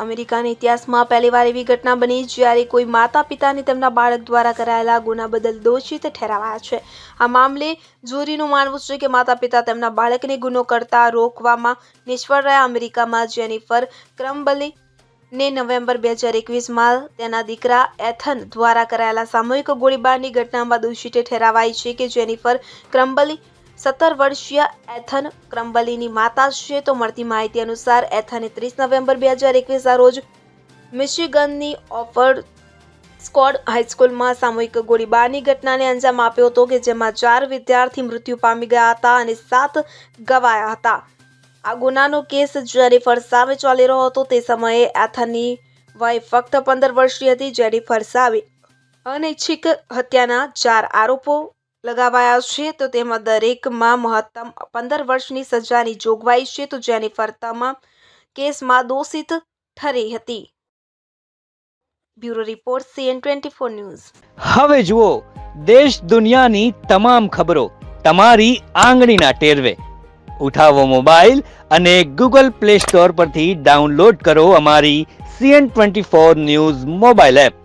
અમેરિકાના ઇતિહાસમાં પહેલીવાર એવી ઘટના બની જ્યારે કોઈ માતા પિતાને તેમના બાળક દ્વારા કરાયેલા ગુના બદલ દોષિત ઠેરાવાયા છે. આ મામલે જ્યુરીનું માનવું છે કે માતા પિતા તેમના બાળકને ગુનો કરતા રોકવામાં નિષ્ફળ રહ્યા અમેરિકામાં જેનિફર ક્રમ્બલી ને નવેમ્બર બે હજાર એકવીસમાં તેના દીકરા એથન દ્વારા કરાયેલા સામૂહિક ગોળીબારની ઘટનામાં દોષિતે ઠેરાવાઈ છે કે જેનિફર ક્રમ્બલી સત્તર વર્ષીય એથન ક્રમ્બલીની માતા છે તો મળતી માહિતી અનુસાર એથને ત્રીસ નવેમ્બર બે હજાર એકવીસના રોજ મિશિગનની ઓફર્ડ સ્કોડ હાઈસ્કૂલમાં સામૂહિક ગોળીબારની ઘટનાને અંજામ આપ્યો હતો કે જેમાં ચાર વિદ્યાર્થી મૃત્યુ પામી ગયા હતા અને સાત ગવાયા હતા. આ ગુનાનો કેસ જેનિફર સામે ચાલી રહ્યો હતો. તે સમયે એથનની વય ફક્ત પંદર વર્ષની હતી, જેનિફર સામે અનૈચ્છિક હત્યાના ચાર આરોપો લગાવાયા છે તો તેમાં દરેકમાં મહત્તમ પંદર વર્ષની સજાની જોગવાઈ છે તો જેની ફરતામાં કેસમાં દોષિત ઠરી હતી. Bureau report CN twenty four news. હવે જુઓ, દેશ દુનિયાની તમામ ખબરો તમારી આંગળીના ટેરવે. ઉઠાવો મોબાઈલ અને ગૂગલ પ્લે સ્ટોર પરથી ડાઉનલોડ કરો અમારી CN twenty four news mobile app.